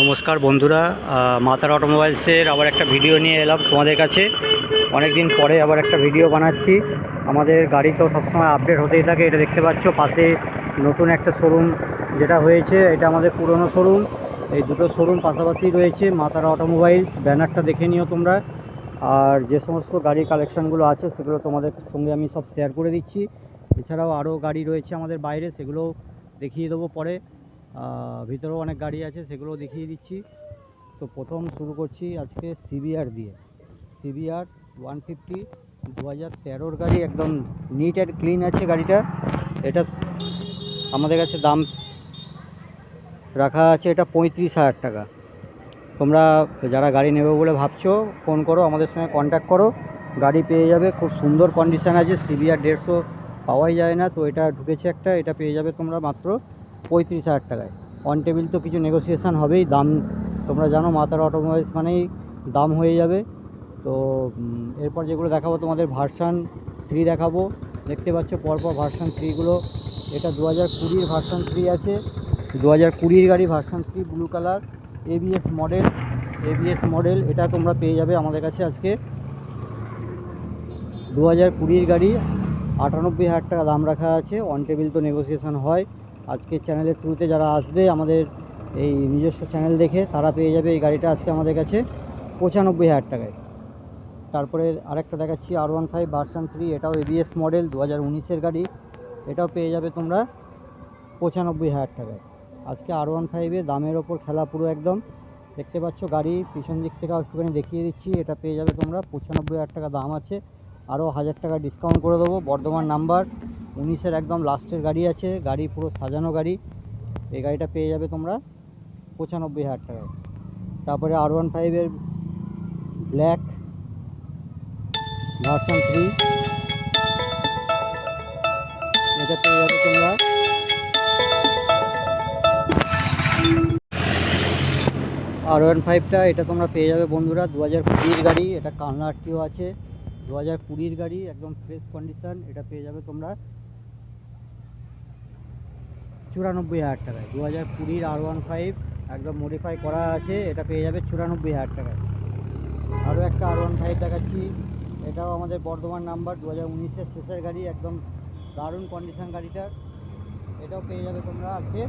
নমস্কার বন্ধুরা মাতার অটোমোবাইলসের আবার একটা ভিডিও নিয়ে এলাম তোমাদের কাছে। অনেক দিন পরে আবার একটা ভিডিও বানাচ্ছি। আমাদের গাড়ি তো সবসময় আপডেট হতেই থাকে, এটা দেখতে পাচ্ছ, পাশে নতুন একটা শোরুম যেটা হয়েছে, এটা আমাদের পুরনো শোরুম এই দুটো শোরুম পাশাপাশি রয়েছে মাতারা অটোমোবাইলস ব্যানারটা দেখে নিও তোমরা। আর যে সমস্ত গাড়ির কালেকশানগুলো আছে, সেগুলো তোমাদের সঙ্গে আমি সব শেয়ার করে দিচ্ছি। এছাড়াও আরও গাড়ি রয়েছে আমাদের বাইরে সেগুলো দেখিয়ে দেবো পরে। ভিতরেও অনেক গাড়ি আছে সেগুলো দেখিয়ে দিচ্ছি। তো প্রথম শুরু করছি আজকে সিবিআর দিয়ে। সিবিআর ওয়ান ফিফটি দু হাজার তেরোর গাড়ি একদম নিট অ্যান্ড ক্লিন আছে গাড়িটা। এটা আমাদের কাছে দাম রাখা আছে, এটা পঁয়ত্রিশ হাজার টাকা। তোমরা যারা গাড়ি নেবে বলে ভাবছ, ফোন করো, আমাদের সঙ্গে কন্ট্যাক্ট করো। গাড়ি পেয়ে যাবে, খুব সুন্দর কন্ডিশান আছে সিবিআর দেড়শো পাওয়াই যায় না, তো এটা ঢুকেছে একটা, এটা পেয়ে যাবে তোমরা মাত্র। পঁয়ত্রিশ হাজার টাকায়। অন টেবিল তো কিছু নেগোসিয়েশান হবেই, দাম তোমরা জানো, মাতার অটোমোবাইলস মানেই দাম হয়ে যাবে। তো এরপর যেগুলো দেখাবো তোমাদের ভার্সান থ্রি দেখাবো। দেখতে পাচ্ছ পরপর ভার্সান থ্রিগুলো এটা দু হাজার কুড়ির ভার্সান থ্রি আছে। দু হাজার কুড়ির গাড়ি version three blue colour ABS model ABS model এটা তোমরা পেয়ে যাবে আমাদের কাছে আজকে। দু হাজার কুড়ির গাড়ি, আটানব্বই হাজার টাকা দাম রাখা আছে। অন টেবিল তো নেগোসিয়েশন হয়। আজকে চ্যানেলের থ্রুতে যারা আসবে, আমাদের এই নিজস্ব চ্যানেল দেখে, তারা পেয়ে যাবে এই গাড়িটা আজকে আমাদের কাছে পঁচানব্বই হাজার টাকায়। তারপরে আরেকটা দেখাচ্ছি R one five version three এটাও এবিএস মডেল দু হাজার উনিশের গাড়ি। এটাও পেয়ে যাবে তোমরা পঁচানব্বই হাজার টাকায়। আজকে আর ওয়ান ফাইভে দামের ওপর খেলা পুরো একদম। দেখতে পাচ্ছ গাড়ি, পিছন দিক থেকে একটুখানি দেখিয়ে দিচ্ছি, এটা পেয়ে যাবে তোমরা পঁচানব্বই হাজার টাকা দাম আছে। আরও হাজার টাকা ডিসকাউন্ট করে দেবো। বর্ধমান নাম্বার উনিশের একদম লাস্টের গাড়ি আছে, গাড়ি পুরো সাজানো গাড়ি। এই গাড়িটা পেয়ে যাবে তোমরা পঁচানব্বই হাজার টাকায়। তারপরে আর ওয়ান ফাইভের ব্ল্যাক ভার্সন থ্রি এটা পেয়ে যাবে তোমরা। আর ওয়ান ফাইভটা এটা তোমরা পেয়ে যাবে বন্ধুরা দু হাজার কুড়ির গাড়ি। এটা কালনারটিও আছে। দু হাজার কুড়ির গাড়ি, একদম ফ্রেশ কন্ডিশন এটা পেয়ে যাবে তোমরা। চুরানব্বই হাজার টাকায়। দু হাজার কুড়ির আর ওয়ান ফাইভ একদম মডিফাই করা আছে, এটা পেয়ে যাবে চুরানব্বই হাজার টাকায়। আরও একটা আর ওয়ান ফাইভ দেখাচ্ছি, এটাও আমাদের বর্ধমান নাম্বার দু হাজার উনিশের শেষের গাড়ি, একদম দারুণ কন্ডিশন গাড়িটার। এটাও পেয়ে যাবে তোমরা আজকে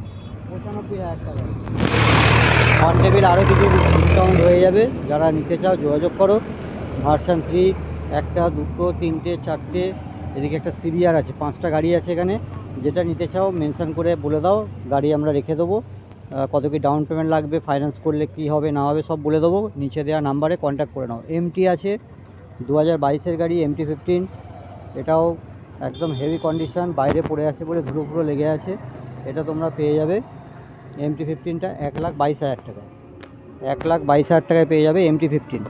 পঁচানব্বই হাজার টাকায়। অন টেবিল আরও কিছু ডিসকাউন্ট হয়ে যাবে, যারা নিতে চাও যোগাযোগ করো। ভার্সান থ্রি একটা, দুটো, তিনটে, চারটে, এদিকে একটা সিবিআর আছে, পাঁচটা গাড়ি আছে এখানে। যেটা নিতে চাও মেনশন করে বলে দাও, গাড়ি আমরা রেখে দেবো। কত কি ডাউন পেমেন্ট লাগবে ফাইন্যান্স করলে কী হবে, না হবে, সব বলে দেবো। নিচে দেওয়া নাম্বারে কন্ট্যাক্ট করে নাও। এমটি আছে দু হাজার বাইশের গাড়ি এমটি ফিফটিন এটাও একদম হেভি কন্ডিশন বাইরে পড়ে আছে বলে ধুলো ফুলো লেগে আছে। এটা তোমরা পেয়ে যাবে। এমটি ফিফটিনটা এক লাখ বাইশ হাজার টাকা। এক লাখ বাইশ হাজার টাকায় পেয়ে যাবে এমটি ফিফটিন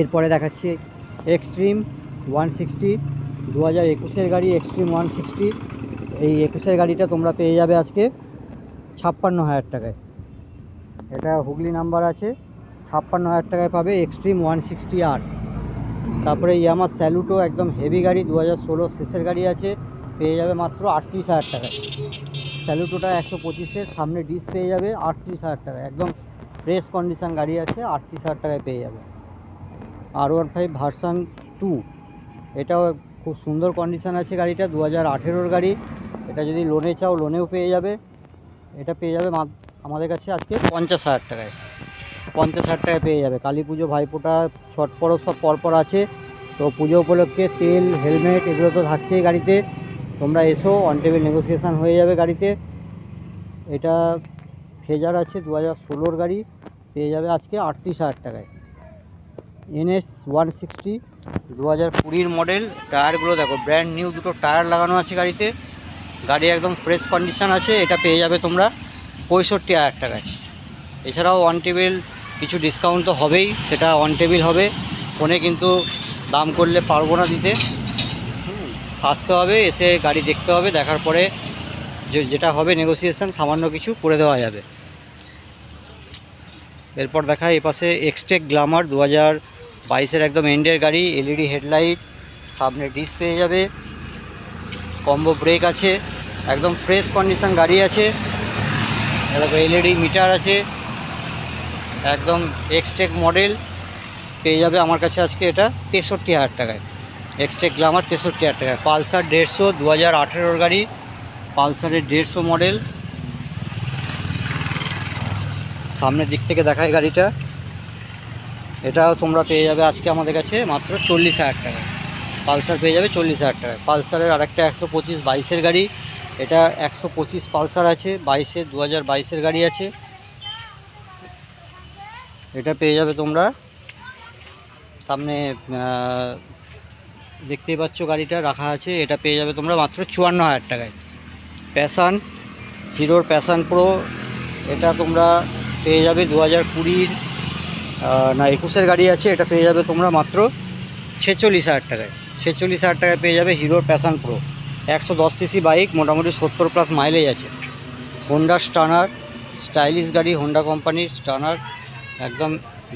এরপরে দেখাচ্ছি এক্সট্রিম ওয়ান সিক্সটি দু হাজার একুশের গাড়ি এক্সট্রিম ওয়ান সিক্সটি এই একুশের গাড়িটা তোমরা পেয়ে যাবে আজকে ছাপ্পান্ন হাজার টাকায়। এটা হুগলি নাম্বার আছে, ছাপ্পান্ন হাজার টাকায় পাবে এক্সট্রিম ওয়ান সিক্সটি আর তারপরে ইয়ামা স্যালুটো একদম হেভি গাড়ি, দু হাজার ষোলো শেষের গাড়ি আছে, পেয়ে যাবে মাত্র আটত্রিশ হাজার টাকায়। স্যালুটোটা একশো পঁচিশের, সামনে ডিস পেয়ে যাবে আটত্রিশ হাজার টাকা একদম ফ্রেশ কন্ডিশন গাড়ি আছে, আটত্রিশ হাজার টাকায় পেয়ে যাবে। R one five version two এটাও খুব সুন্দর কন্ডিশন আছে গাড়িটা দু হাজার আঠেরোর গাড়ি। এটা যদি লোনে চাও লোনেও পেয়ে যাবে। এটা পেয়ে যাবে আমাদের কাছে আজকে পঞ্চাশ হাজার টাকায়। পঞ্চাশ হাজার টাকায় পেয়ে যাবে। কালী পুজো, ভাইফোঁটা, ছট পরব সব পরপর আছে। তো পুজো উপলক্ষে তেল, হেলমেট, এগুলো তো থাকছেই গাড়িতে। তোমরা এসো অন টেবিল নেগোসিয়েশান হয়ে যাবে গাড়িতে। এটা ফেজার আছে দু হাজার ষোলোর গাড়ি। পেয়ে যাবে আজকে আটত্রিশ হাজার টাকায়। এনএস ওয়ান সিক্সটি দু হাজার কুড়ির মডেল টায়ারগুলো দেখো ব্র্যান্ড নিউ দুটো টায়ার লাগানো আছে গাড়িতে। গাড়ি একদম ফ্রেশ কন্ডিশন আছে, এটা পেয়ে যাবে তোমরা পঁয়ষট্টি হাজার টাকায়। এছাড়াও ওয়ান টেবিল কিছু ডিসকাউন্ট তো হবেই, সেটা ওয়ান টেবিল হবে। ফোনে কিন্তু দাম করলে পারব না দিতে। সাজতে হবে, এসে গাড়ি দেখতে হবে, দেখার পরে যেটা হবে নেগোসিয়েশন সামান্য কিছু করে দেওয়া যাবে। এরপর দেখা এই পাশে এক্সটেক গ্লামার দু হাজার বাইশের একদম এন্ডের গাড়ি, এলইডি হেডলাইট, সামনে ডিস পেয়ে যাবে। কম্বো ব্রেক আছে, একদম ফ্রেশ কন্ডিশন গাড়ি আছে। এলইডি মিটার আছে। একদম এক্সটেক মডেল পেয়ে যাবে আমার কাছে আজকে এটা তেষট্টি হাজার টাকায়। এক্সটেক গ্লামার তেষট্টি হাজার টাকায়। পালসার দেড়শো দু হাজার আঠেরোর গাড়ি, পালসারের দেড়শো মডেল সামনের দিক থেকে দেখায় গাড়িটা। এটাও তোমরা পেয়ে যাবে আজকে আমাদের কাছে মাত্র চল্লিশ হাজার টাকা। পালসার পেয়ে যাবে চল্লিশ হাজার টাকা। পালসারের আরেকটা একশো পঁচিশ বাইশের গাড়ি। এটা একশো পঁচিশ পালসার আছে বাইশের দু হাজার বাইশের গাড়ি আছে। এটা পেয়ে যাবে তোমরা। সামনে দেখতেই পাচ্ছ গাড়িটা, রাখা আছে। এটা পেয়ে যাবে তোমরা মাত্র চুয়ান্ন হাজার টাকায়। প্যাশান, হিরোর প্যাশান প্রো। এটা তোমরা পেয়ে যাবে দু হাজার কুড়ির না, একুশের গাড়ি আছে, এটা পেয়ে যাবে তোমরা মাত্র ছেচল্লিশ হাজার টাকায়। ছেচল্লিশ হাজার টাকায় পেয়ে যাবে হিরোর প্যাশান প্রো একশো দশ সিসি বাইক, মোটামুটি সত্তর প্লাস মাইলেজ আছে। হোন্ডা স্টানার স্টাইলিশ গাড়ি হোন্ডা কোম্পানির স্টানার একদম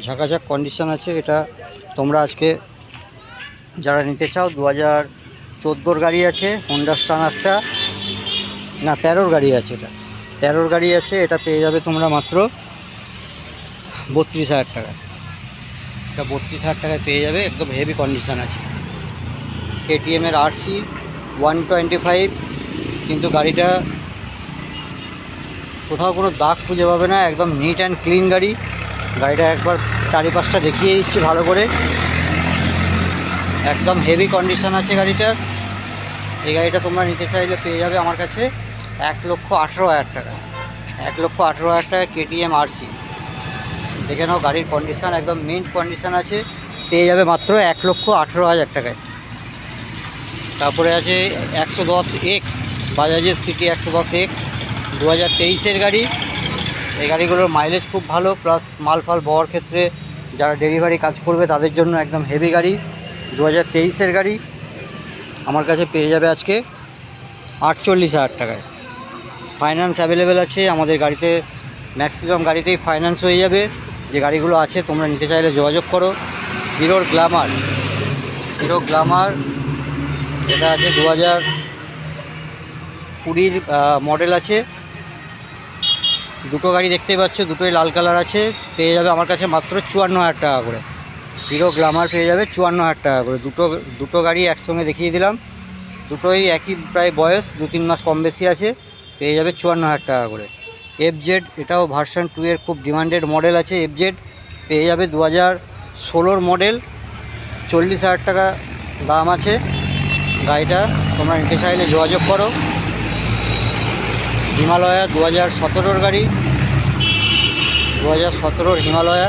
ঝাঁকাঝাক কন্ডিশন আছে। এটা তোমরা আজকে যারা নিতে চাও দু হাজার চোদ্দোর গাড়ি আছে হোন্ডা স্টানারটা না, তেরোর গাড়ি আছে এটা। তেরোর গাড়ি আছে এটা পেয়ে যাবে তোমরা মাত্র বত্রিশ হাজার টাকা। এটা বত্রিশ হাজার টাকায় পেয়ে যাবে, একদম হেভি কন্ডিশান আছে। কেটিএমের আরসি ওয়ান টোয়েন্টি ফাইভ কিন্তু গাড়িটা কোথাও কোনো দাগ খুঁজে পাবে না, একদম নিট অ্যান্ড ক্লিন গাড়ি। গাড়িটা একবার চারিপাশটা দেখিয়ে দিচ্ছি ভালো করে। একদম হেভি কন্ডিশান আছে গাড়িটার। এই গাড়িটা তোমরা নিতে চাইলে পেয়ে যাবে আমার কাছে এক লক্ষ আঠেরো হাজার টাকা। এক লক্ষ আঠেরো হাজার টাকা কেটিএম আরসি দেখে নাও, গাড়ির কন্ডিশন একদম মিন্ট কন্ডিশান আছে, পেয়ে যাবে মাত্র এক লক্ষ আঠেরো হাজার টাকায়। তারপরে আছে একশো দশ এক্স বাজাজের সিটি একশো দশ এক্স দু হাজার তেইশের গাড়ি। এই গাড়িগুলোর মাইলেজ খুব ভালো প্লাস মাল ফাল বওয়ার ক্ষেত্রে যারা ডেলিভারি কাজ করবে তাদের জন্য একদম হেভি গাড়ি দু হাজার তেইশের গাড়ি। আমার কাছে পেয়ে যাবে আজকে আটচল্লিশ হাজার টাকায়। ফাইন্যান্স অ্যাভেলেবেল আছে, আমাদের গাড়িতে ম্যাক্সিমাম গাড়িতেই ফাইন্যান্স হয়ে যাবে। যে গাড়িগুলো আছে, তোমরা নিতে চাইলে যোগাযোগ করো। হিরোর গ্ল্যামার হিরো গ্ল্যামার এটা আছে দু হাজার কুড়ির মডেল আছে। দুটো গাড়ি দেখতেই পাচ্ছ, দুটোই লাল কালার আছে। পেয়ে যাবে আমার কাছে মাত্র চুয়ান্ন হাজার টাকা করে। হিরো গ্ল্যামার পেয়ে যাবে চুয়ান্ন হাজার টাকা করে। দুটো দুটো গাড়ি একসঙ্গে দেখিয়ে দিলাম। দুটোই একই প্রায় বয়স দু তিন মাস কম বেশি আছে। পেয়ে যাবে চুয়ান্ন হাজার টাকা করে। এফ জেড এটাও ভার্সন টু এর খুব ডিমান্ডেড মডেল আছে। এফ জেড পেয়ে যাবে দু হাজার ষোলোর মডেল চল্লিশ হাজার টাকা দাম আছে। গাড়িটা তোমরা নিতে চাইলে যোগাযোগ করো। হিমালয়া দু হাজার সতেরোর গাড়ি। দু হাজার সতেরোর হিমালয়া।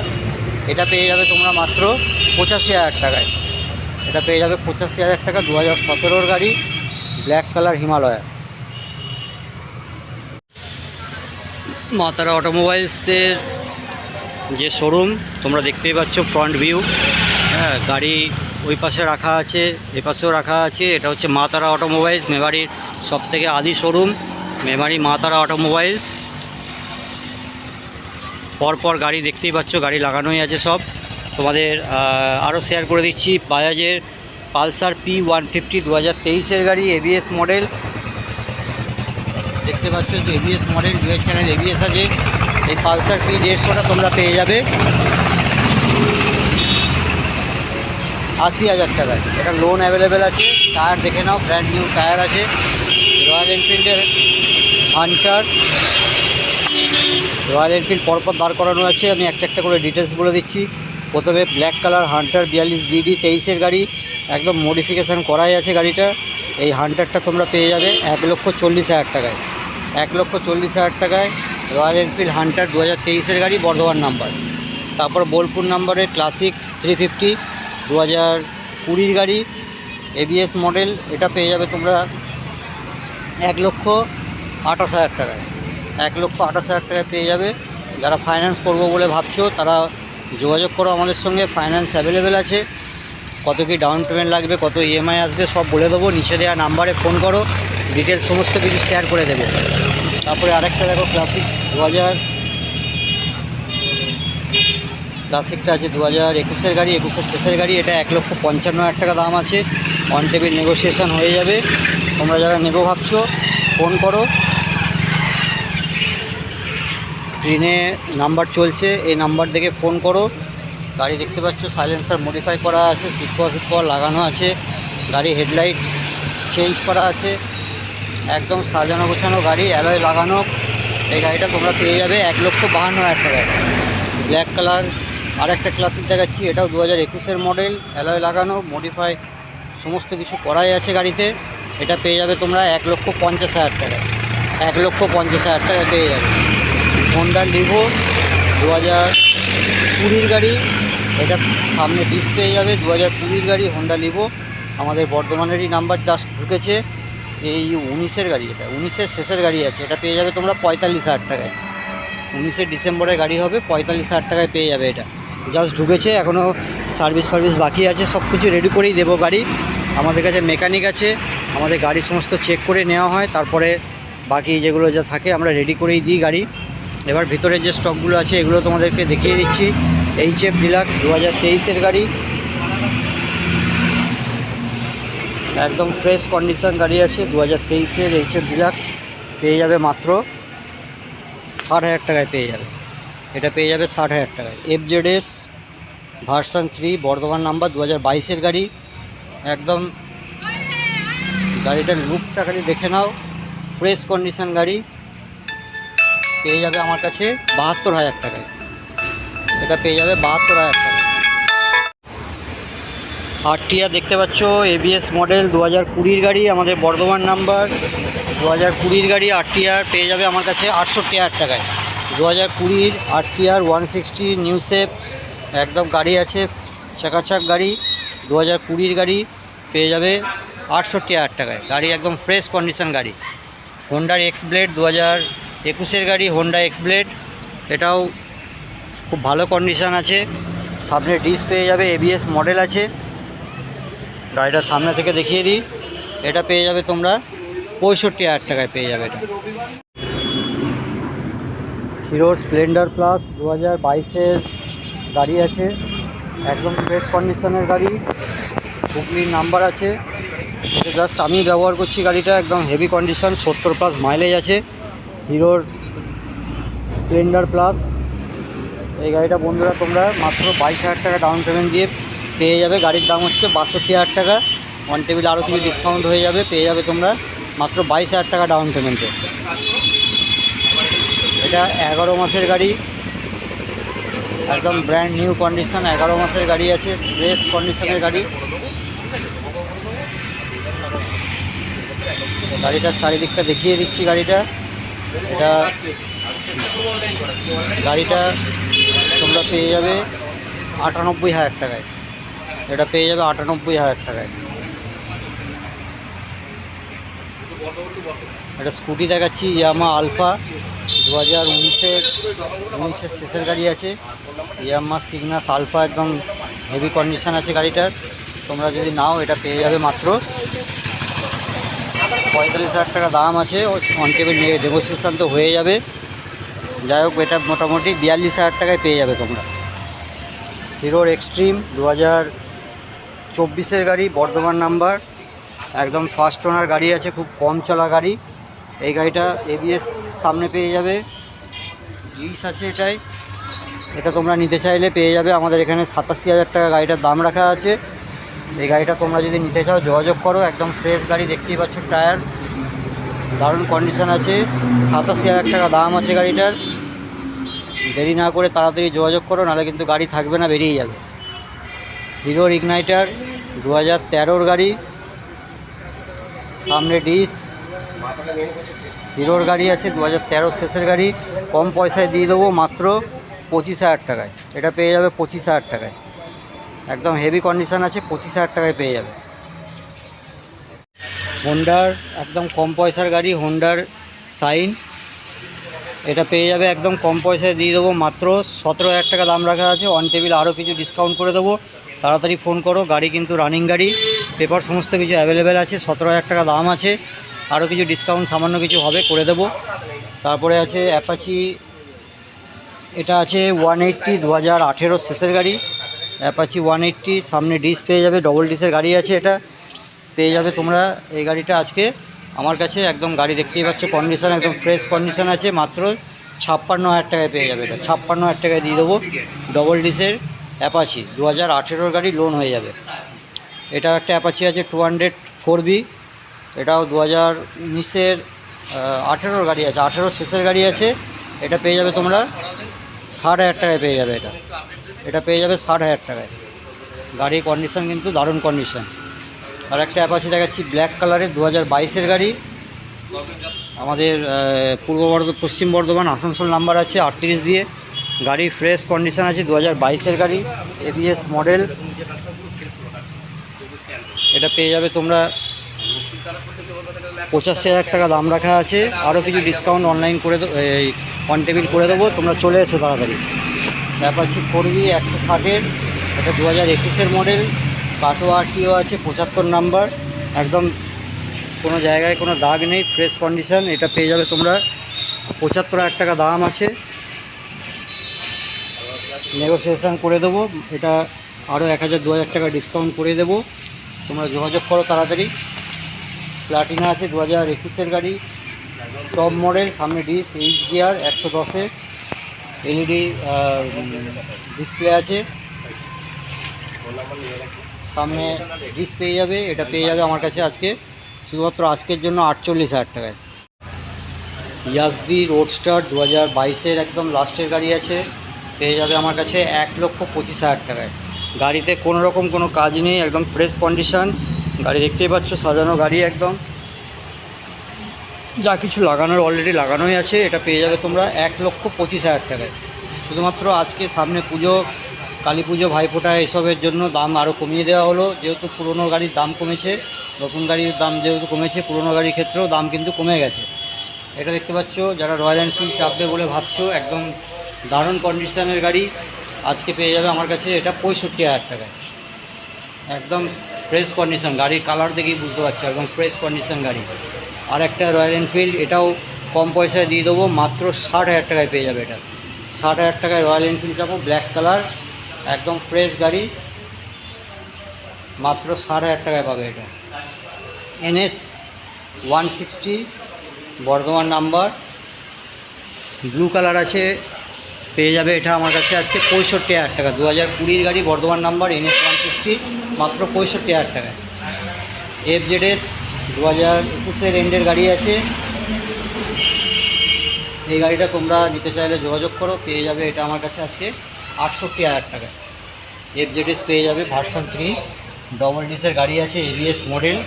এটা পেয়ে যাবে তোমরা মাত্র পঁচাশি হাজার টাকায়। এটা পেয়ে যাবে পঁচাশি হাজার টাকা দু হাজার সতেরোর গাড়ি। Black colour Himalaya. মাতারা অটোমোবাইলসের যে শোরুম তোমরা দেখতেই পাচ্ছ ফ্রন্ট ভিউ হ্যাঁ গাড়ি ওই পাশে রাখা আছে, এ পাশেও রাখা আছে। এটা হচ্ছে মাতারা অটোমোবাইলস মেমারির সব থেকে আদি শোরুম মেমারি মাতারা অটোমোবাইলস পরপর গাড়ি দেখতেই পাচ্ছ, গাড়ি লাগানোই আছে সব। তোমাদের আরও শেয়ার করে দিচ্ছি বাজাজের পালসার পি ওয়ান ফিফটি দু হাজার তেইশের গাড়ি এবিএস মডেল দেখতে পাচ্ছ যে ABS model dual channel ABS আছে। এই পালসার পি দেড়শোটা তোমরা পেয়ে যাবে। আশি হাজার টাকায়। এটা লোন অ্যাভেলেবেল আছে। টায়ার দেখে নাও ব্র্যান্ড নিউ টায়ার আছে। রয়্যাল এনফিল্ডের হান্টার রয়্যাল এনফিল্ড পরপর দাঁড় করানো আছে। আমি একটা একটা করে ডিটেলস বলে দিচ্ছি। প্রথমে ব্ল্যাক কালার হান্টার বিয়াল্লিশ বিডি তেইশের গাড়ি। একদম মডিফিকেশান করাই আছে গাড়িটা। এই হান্টারটা তোমরা পেয়ে যাবে এক লক্ষ চল্লিশ হাজার টাকায়। এক লক্ষ চল্লিশ হাজার টাকায় রয়্যাল এনফিল্ড হান্টার দু হাজার তেইশের গাড়ি, বর্ধমান নাম্বার তারপর বোলপুর নাম্বারের ক্লাসিক থ্রি ফিফটি দু হাজার কুড়ির গাড়ি এবিএস মডেল এটা পেয়ে যাবে তোমরা এক লক্ষ আঠাশ হাজার টাকায়। এক লক্ষ আঠাশ হাজার টাকায় পেয়ে যাবে। যারা ফাইন্যান্স করব বলে ভাবছ, তারা যোগাযোগ করো আমাদের সঙ্গে ফাইন্যান্স অ্যাভেলেবেল আছে। কত কি ডাউন পেমেন্ট লাগবে, কত ইএমআই আসবে, সব বলে দেবো। নিচে দেওয়া নাম্বারে ফোন করো। ডিটেলস সমস্ত কিছু শেয়ার করে দেবো। তারপরে আরেকটা দেখো ক্লাসিক দু হাজার ক্লাসিকটা আছে দু হাজার একুশের গাড়ি, একুশের শেষের গাড়ি, এটা এক লক্ষ পঞ্চান্ন হাজার টাকা দাম আছে। অন টেবিল নেগোসিয়েশন হয়ে যাবে। তোমরা যারা নেব ভাবছ ফোন করো। স্ক্রিনে নাম্বার চলছে, এই নাম্বার দেখে ফোন করো। গাড়ি দেখতে পাচ্ছ সাইলেন্সার মডিফাই করা আছে সিট কভার ফিট কভার লাগানো আছে, গাড়ি হেডলাইট চেঞ্জ করা আছে। একদম সাজানো গোছানো গাড়ি অ্যালয় লাগানো। এই গাড়িটা তোমরা পেয়ে যাবে এক লক্ষ বাহান্ন হাজার টাকায়। ব্ল্যাক কালার আর একটা ক্লাসিক দেখাচ্ছি, এটাও দু হাজার একুশের মডেল অ্যালয় লাগানো মডিফাই সমস্ত কিছু করাই আছে গাড়িতে। এটা পেয়ে যাবে তোমরা এক লক্ষ পঞ্চাশ হাজার টাকায়। এক লক্ষ পঞ্চাশ হাজার টাকা পেয়ে যাবে। হোন্ডা লিভো দু হাজার কুড়ির গাড়ি, এটা সামনে ডিস পেয়ে যাবে। দু হাজার কুড়ির গাড়ি হোন্ডা লিভো আমাদের বর্ধমানেরই নাম্বার জাস্ট ঢুকেছে। এই উনিশের গাড়ি এটা, উনিশের শেষের গাড়ি আছে, এটা পেয়ে যাবে তোমরা পঁয়তাল্লিশ হাজার টাকায়। উনিশে ডিসেম্বরের গাড়ি হবে, পঁয়তাল্লিশ হাজার টাকায় পেয়ে যাবে এটা। জাস্ট ঢুকেছে এখনও সার্ভিস ফার্ভিস বাকি আছে, সব কিছু রেডি করেই দেবো গাড়ি। আমাদের কাছে মেকানিক আছে, আমাদের গাড়ি সমস্ত চেক করে নেওয়া হয়, তারপরে বাকি যেগুলো যা থাকে আমরা রেডি করেই দিই গাড়ি। এবার ভিতরে যে স্টকগুলো আছে, এগুলো তোমাদেরকে দেখিয়ে দিচ্ছি। এইচ এফ ডিলাক্স দু হাজার গাড়ি একদম ফ্রেশ কন্ডিশন গাড়ি আছে দু হাজার তেইশের এইচ এফ ডিলাক্স পেয়ে যাবে মাত্র ষাট হাজার টাকায় পেয়ে যাবে। এটা পেয়ে যাবে ষাট হাজার টাকায়। F Z S version three Bardhaman number দু হাজার বাইশের গাড়ি। একদম গাড়িটার লুকটা খালি দেখে নাও। ফ্রেশ কন্ডিশন গাড়ি। পেয়ে যাবে আমার কাছে বাহাত্তর হাজার টাকায়। এটা পেয়ে যাবে বাহাত্তর হাজার টাকা আরটিআর দেখতে পাচ্ছ এবিএস মডেল দু হাজার কুড়ির গাড়ি, আমাদের বর্ধমান নাম্বার দু হাজার কুড়ির গাড়ি আরটিআর পেয়ে যাবে আমার কাছে আটষট্টি হাজার টাকায়। দু হাজার কুড়ির RTR one sixty new shape একদম গাড়ি আছে, চাকাচাক গাড়ি। দু হাজার কুড়ির গাড়ি পেয়ে যাবে আটষট্টি হাজার টাকায়। গাড়ি একদম ফ্রেশ কন্ডিশন গাড়ি। হোন্ডার এক্স ব্লেড দু হাজার একুশের গাড়ি হোন্ডা এক্স ব্লেড এটাও খুব ভালো কন্ডিশন আছে। সামনে ডিস পেয়ে যাবে এবিএস মডেল আছে। গাড়িটা সামনে থেকে দেখিয়ে দিই। এটা পেয়ে যাবে তোমরা পঁয়ষট্টি হাজার টাকায় পেয়ে যাবে এটা। হিরোর স্প্লেন্ডার প্লাস দু হাজার বাইশের গাড়ি আছে। একদম ফ্রেশ কন্ডিশনের গাড়ি। হুগলির নাম্বার আছে। এটা জাস্ট আমি ব্যবহার করছি গাড়িটা, একদম হেভি কন্ডিশন সত্তর প্লাস মাইলেজ আছে। হিরোর স্প্লেন্ডার প্লাস এই গাড়িটা বন্ধুরা তোমরা মাত্র বাইশ হাজার টাকা ডাউন পেমেন্ট দিয়ে পেয়ে যাবে, গাড়ির দাম হচ্ছে বাষট্টি হাজার টাকা। ওয়ান টেবিল আরও কিছু ডিসকাউন্ট হয়ে যাবে, পেয়ে যাবে তোমরা মাত্র বাইশ হাজার টাকা ডাউন পেমেন্টে এটা এগারো মাসের গাড়ি। একদম ব্র্যান্ড নিউ কন্ডিশন এগারো মাসের গাড়ি আছে ফ্রেশ কন্ডিশনের গাড়ি। গাড়িটার চারিদিকটা দেখিয়ে দিচ্ছি গাড়িটা। এটা গাড়িটা তোমরা পেয়ে যাবে আটানব্বই হাজার টাকায়। এটা পেয়ে যাবে আটানব্বই হাজার টাকায়। একটা স্কুটি দেখাচ্ছি, ইয়ামা আলফা দু হাজার উনিশের উনিশের শেষের গাড়ি আছে। ইয়ামা সিগনাস আলফা একদম হেভি কন্ডিশন আছে গাড়িটার। তোমরা যদি নাও, এটা পেয়ে যাবে মাত্র পঁয়তাল্লিশ হাজার টাকা দাম আছে। অন টেবিল নেগোসিয়েশান তো হয়ে যাবে। যাই হোক, এটা মোটামুটি বিয়াল্লিশ হাজার টাকায় পেয়ে যাবে তোমরা। হিরোর এক্সট্রিম দু হাজার চব্বিশের গাড়ি, বর্ধমান নাম্বার। একদম ফার্স্ট ওনার গাড়ি আছে, খুব কম চলা গাড়ি। এই গাড়িটা এবিএস সামনে পেয়ে যাবে। জিস আছে এটাই। এটা তোমরা নিতে চাইলে পেয়ে যাবে। আমাদের এখানে সাতাশি হাজার টাকা গাড়িটার দাম রাখা আছে। এই গাড়িটা তোমরা যদি নিতে চাও, যোগাযোগ করো। একদম ফ্রেশ গাড়ি, দেখতেই পাচ্ছ টায়ার দারুণ কন্ডিশন আছে। সাতাশি হাজার টাকা দাম আছে গাড়িটার। দেরি না করে তাড়াতাড়ি যোগাযোগ করো, নাহলে কিন্তু গাড়ি থাকবে না বেরিয়ে যাবে। হিরোর ইগনাইটার দু হাজার তেরোর গাড়ি, সামনে ডিস, হিরোর গাড়ি আছে দু হাজার তেরো শেষের গাড়ি, কম পয়সায় দিয়ে দেবো মাত্র পঁচিশ হাজার টাকায়। এটা পেয়ে যাবে পঁচিশ হাজার টাকায়। একদম হেভি কন্ডিশান আছে, পঁচিশ হাজার টাকায় পেয়ে যাবে। হোন্ডার একদম কম পয়সার গাড়ি হোন্ডার সাইন এটা পেয়ে যাবে একদম কম পয়সায় দিয়ে দেবো মাত্র সতেরো হাজার টাকা দাম রাখা আছে। অন টেবিল আরও কিছু ডিসকাউন্ট করে দেবো। তাড়াতাড়ি ফোন করো, গাড়ি কিন্তু রানিং গাড়ি। পেপার সমস্ত কিছু অ্যাভেলেবেল আছে, সতেরো হাজার টাকা দাম আছে। আরও কিছু ডিসকাউন্ট সামান্য কিছু হবে, করে দেবো। তারপরে আছে অ্যাপাচি এটা আছে ওয়ান এইট্টি দু হাজার আঠেরো শেষের গাড়ি। অ্যাপাচি ওয়ান এইট্টি সামনে ডিস পেয়ে যাবে ডবল ডিসের গাড়ি আছে এটা। পেয়ে যাবে তোমরা এই গাড়িটা আজকে। আমার কাছে একদম গাড়ি দেখতেই পাচ্ছ কন্ডিশন একদম ফ্রেশ কন্ডিশন আছে, মাত্র ছাপ্পান্ন হাজার টাকায় পেয়ে যাবে এটা। ছাপ্পান্ন হাজার টাকায় দিয়ে দেবো ডবল ডিসের অ্যাপাচি দু হাজার আঠেরোর গাড়ি লোন হয়ে যাবে। এটা একটা অ্যাপাচি আছে টু হান্ড্রেড ফোর বি, এটাও দু হাজার উনিশের আঠেরোর গাড়ি আছে আঠেরোর শেষের গাড়ি আছে, এটা পেয়ে যাবে তোমরা ষাট হাজার টাকায় পেয়ে যাবে এটা। এটা পেয়ে যাবে ষাট হাজার টাকায়। গাড়ির কন্ডিশন কিন্তু দারুণ কন্ডিশন আর একটা অ্যাপাচি দেখাচ্ছি ব্ল্যাক কালারের দু হাজার বাইশের গাড়ি। আমাদের পূর্ব বর্ধমান পশ্চিম বর্ধমান আসানসোল নাম্বার আছে আটত্রিশ দিয়ে। গাড়ি ফ্রেশ কন্ডিশন আছে দু হাজার বাইশের গাড়ি এবিএস মডেল এটা পেয়ে যাবে তোমরা পঁচাশি হাজার টাকা দাম রাখা আছে। আরও কিছু ডিসকাউন্ট অনলাইন করে এই অন টেবিল করে দেবো। তোমরা চলে এসো তাড়াতাড়ি। অ্যাপাচি ফোর বি একশো ষাটের, এটা দু হাজার একুশের মডেল কাটো আরটিও আছে, পঁচাত্তর নাম্বার একদম কোনো জায়গায় কোনো দাগ নেই ফ্রেশ কন্ডিশন এটা পেয়ে যাবে তোমরা। পঁচাত্তর হাজার টাকা দাম আছে। নেগোসিয়েশান করে দেবো। এটা আরও এক হাজার, দু হাজার টাকা ডিসকাউন্ট করে দেবো। তোমরা যোগাযোগ করো তাড়াতাড়ি। প্লাটিনা আছে, দু হাজার একুশের গাড়ি। টপ মডেল সামনে ডিস এইচ গিয়ার একশো দশে। এলইডি ডিসপ্লে আছে। সামনে ডিস পেয়ে যাবে, এটা পেয়ে যাবে আমার কাছে আজকে। শুধুমাত্র আজকের জন্য আটচল্লিশ হাজার টাকায়। ইয়াসদি রোডস্টার দু হাজার বাইশের একদম লাস্টের গাড়ি আছে। পেয়ে যাবে আমার কাছে এক লক্ষ পঁচিশ হাজার টাকায়। গাড়িতে কোনো রকম কোনো কাজ নেই, একদম ফ্রেশ কন্ডিশন গাড়ি দেখতেই পাচ্ছ, সাজানো গাড়ি একদম। যা কিছু লাগানোর অলরেডি লাগানোই আছে, এটা পেয়ে যাবে তোমরা এক লক্ষ পঁচিশ হাজার টাকায়। শুধুমাত্র আজকে সামনে পুজো, কালী পুজো ভাইফোঁটা এসবের জন্য দাম আরও কমিয়ে দেওয়া হলো। যেহেতু পুরনো গাড়ির দাম কমেছে, নতুন গাড়ির দাম যেহেতু কমেছে, পুরনো গাড়ির ক্ষেত্রেও দাম কিন্তু কমে গেছে। এটা দেখতে পাচ্ছ, যারা রয়্যাল এনফিল্ড চাপবে বলে ভাবছ, একদম দারুণ কন্ডিশনের গাড়ি আজকে পেয়ে যাবে আমার কাছে, এটা পঁয়ষট্টি হাজার টাকায়। একদম ফ্রেশ কন্ডিশন গাড়ির কালার দেখেই বুঝতে পারছ, একদম ফ্রেশ কন্ডিশন গাড়ি। আর একটা রয়্যাল এনফিল্ড এটাও কম পয়সায় দিয়ে দেবো, মাত্র ষাট হাজার টাকায় পেয়ে যাবে এটা। ষাট হাজার টাকায় রয়্যাল এনফিল্ড যাব ব্ল্যাক কালার একদম ফ্রেশ গাড়ি। মাত্র ষাট হাজার টাকায় পাবে এটা। NS one sixty Bardhaman number blue colour আছে পেয়ে যাবে এটা আমার কাছে আজকে পঁয়ষট্টি হাজার টাকা। দু হাজার কুড়ির গাড়ি, Bardhaman number NS one sixty মাত্র পঁয়ষট্টি হাজার টাকায় এফ জেড এস দু হাজার একুশের এন্ডের গাড়ি আছে। এই গাড়িটা তোমরা নিতে চাইলে যোগাযোগ করো, পেয়ে যাবে এটা আমার কাছে আজকে আটষট্টি হাজার টাকা। এফ জেড এস পেয়ে যাবে ভার্সন থ্রি। ডবল ডিসের গাড়ি আছে এবিএস মডেল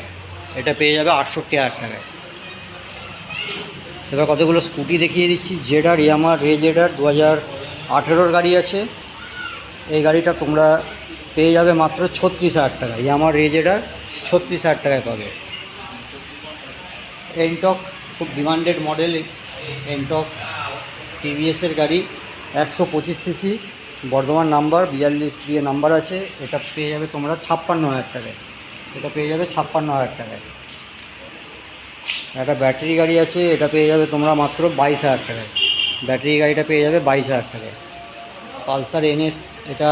এটা পেয়ে যাবে আটষট্টি হাজার টাকায়। এবার কতগুলো স্কুটি দেখিয়ে দিচ্ছি। জেডার ইয়ামার রে জেডার দু হাজার আঠেরোর গাড়ি আছে। এই গাড়িটা তোমরা পেয়ে যাবে মাত্র ছত্রিশ হাজার টাকা। ইয়ামার রে জেডার ছত্রিশ হাজার টাকায় পাবে। এনটক খুব ডিমান্ডেড মডেল এনটক টিভিএসের গাড়ি, একশো পঁচিশ সিসি বর্ধমান নাম্বার, বিয়াল্লিশ দিয়ে নাম্বার আছে। এটা পেয়ে যাবে তোমরা ছাপ্পান্ন হাজার টাকায়। এটা পেয়ে যাবে ছাপ্পান্ন হাজার টাকায়। একটা ব্যাটারি গাড়ি আছে। এটা পেয়ে যাবে তোমরা মাত্র বাইশ হাজার টাকায়। ব্যাটারি গাড়িটা পেয়ে যাবে বাইশ হাজার টাকায়। পালসার এনএস, এটা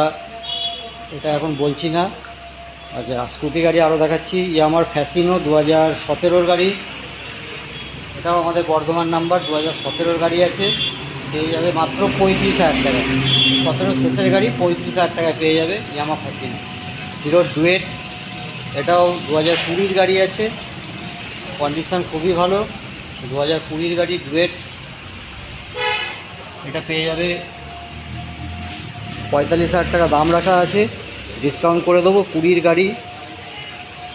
এটা এখন বলছি না। আচ্ছা স্কুটি গাড়ি আরও দেখাচ্ছি। ই আমার ফ্যাসিনো দু হাজার সতেরোর গাড়ি। এটাও আমাদের বর্ধমান নাম্বার দু হাজার সতেরোর গাড়ি আছে। পেয়ে যাবে মাত্র পঁয়ত্রিশ হাজার টাকায়। সতেরো শেষের গাড়ি, পঁয়ত্রিশ হাজার টাকায় পেয়ে যাবে ইয়ামা ফ্যাসিনো। হিরো ডুয়েট, এটাও দু হাজার কুড়ির গাড়ি আছে। কন্ডিশন খুবই ভালো। দু হাজার কুড়ির গাড়ি ডুয়েট। এটা পেয়ে যাবে। পঁয়তাল্লিশ হাজার টাকা দাম রাখা আছে। ডিসকাউন্ট করে দেবো, কুড়ির গাড়ি।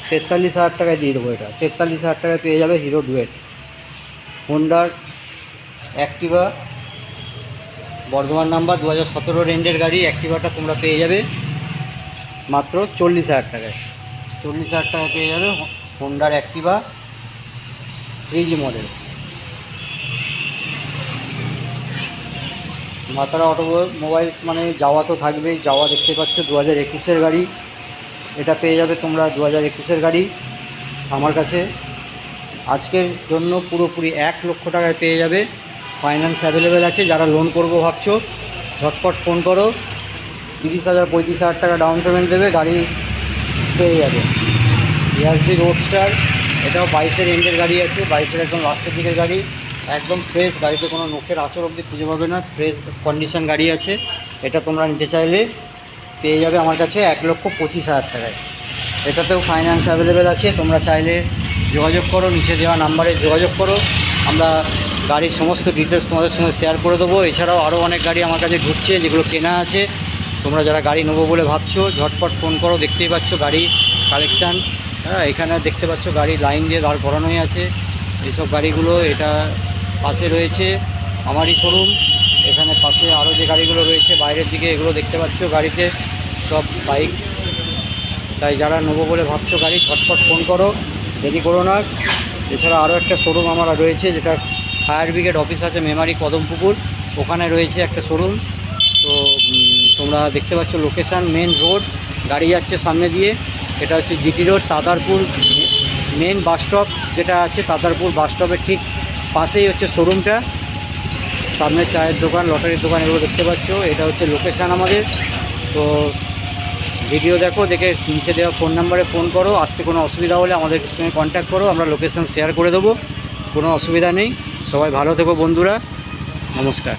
তেতাল্লিশ হাজার টাকায় দিয়ে দেবো এটা। তেতাল্লিশ হাজার টাকায় পেয়ে যাবে হিরো ডুয়েট। হোন্ডার অ্যাক্টিভা বর্ধমান নাম্বার দু হাজার সতেরো রেন্ডের গাড়ি। অ্যাক্টিভাটা তোমরা পেয়ে যাবে। মাত্র চল্লিশ হাজার টাকায়। চল্লিশ হাজার টাকা পেয়ে যাবে হোন্ডার Activa three G model Matara automobiles মানে যাওয়া তো থাকবেই, যাওয়া দেখতে পাচ্ছ দু হাজার একুশের গাড়ি। এটা পেয়ে যাবে তোমরা দু হাজার একুশের গাড়ি আমার কাছে। আজকের জন্য পুরোপুরি এক লক্ষ টাকায় পেয়ে যাবে। ফাইন্যান্স অ্যাভেলেবেল আছে, যারা লোন করব ভাবছ, ঝটপট ফোন করো। তিরিশ হাজার, পঁয়ত্রিশ হাজার টাকা ডাউন পেমেন্ট দেবে, গাড়ি পেয়ে যাবে। ইয়াসডি রোডস্টার এটাও বাইশের এন্ডের গাড়ি আছে, বাইশের একদম লাস্টের দিকের গাড়ি। একদম ফ্রেশ গাড়িতে কোনো নখের আচর অবধি খুঁজে পাবে না। ফ্রেশ কন্ডিশন গাড়ি আছে, এটা তোমরা নিতে চাইলে পেয়ে যাবে আমার কাছে এক লক্ষ পঁচিশ হাজার টাকায়। এটাতেও ফাইন্যান্স অ্যাভেলেবেল আছে, তোমরা চাইলে যোগাযোগ করো, নিচে দেওয়া নাম্বারে যোগাযোগ করো। আমরা গাড়ির সমস্ত ডিটেলস তোমাদের সঙ্গে শেয়ার করে দেবো। এছাড়াও আরও অনেক গাড়ি আমার কাছে ঢুকছে, যেগুলো কেনা আছে। তোমরা যারা গাড়ি নেব বলে ভাবছ, ঝটপট ফোন করো, দেখতেই পাচ্ছ গাড়ি কালেকশান হ্যাঁ এখানে দেখতে পাচ্ছ গাড়ি লাইন দিয়ে দাঁড় করানোই আছে। এইসব গাড়িগুলো, এটা পাশে রয়েছে আমারই শোরুম। এখানে পাশে আরও যে গাড়িগুলো রয়েছে, বাইরের দিকে এগুলো দেখতে পাচ্ছ গাড়িতে। সব বাইক। তাই যারা নেব বলে ভাবছ গাড়ি, ঝটপট ফোন করো, দেরি করো না। এছাড়া আরও একটা শোরুম আমার রয়েছে, যেটা ফায়ার ব্রিগেড অফিস আছে মেমারি কদমপুকুর। ওখানে রয়েছে একটা শোরুম। তো তোমরা দেখতে পাচ্ছ লোকেশান, মেন রোড, গাড়ি যাচ্ছে সামনে দিয়ে। এটা হচ্ছে GT road, Tadarpur main bus stop যেটা আছে, তাদারপুর বাস স্টপের ঠিক পাশেই হচ্ছে শোরুমটা। সামনে চায়ের দোকান, লটারির দোকান এগুলো দেখতে পাচ্ছ। এটা হচ্ছে লোকেশান আমাদের। তো ভিডিও দেখো, দেখে নিচে দেওয়া ফোন নাম্বারে ফোন করো। আসতে কোনো অসুবিধা হলে আমাদের সঙ্গে কন্ট্যাক্ট করো। আমরা লোকেশান শেয়ার করে দেবো। কোনো অসুবিধা নেই। সবাই ভালো থেকো বন্ধুরা। নমস্কার।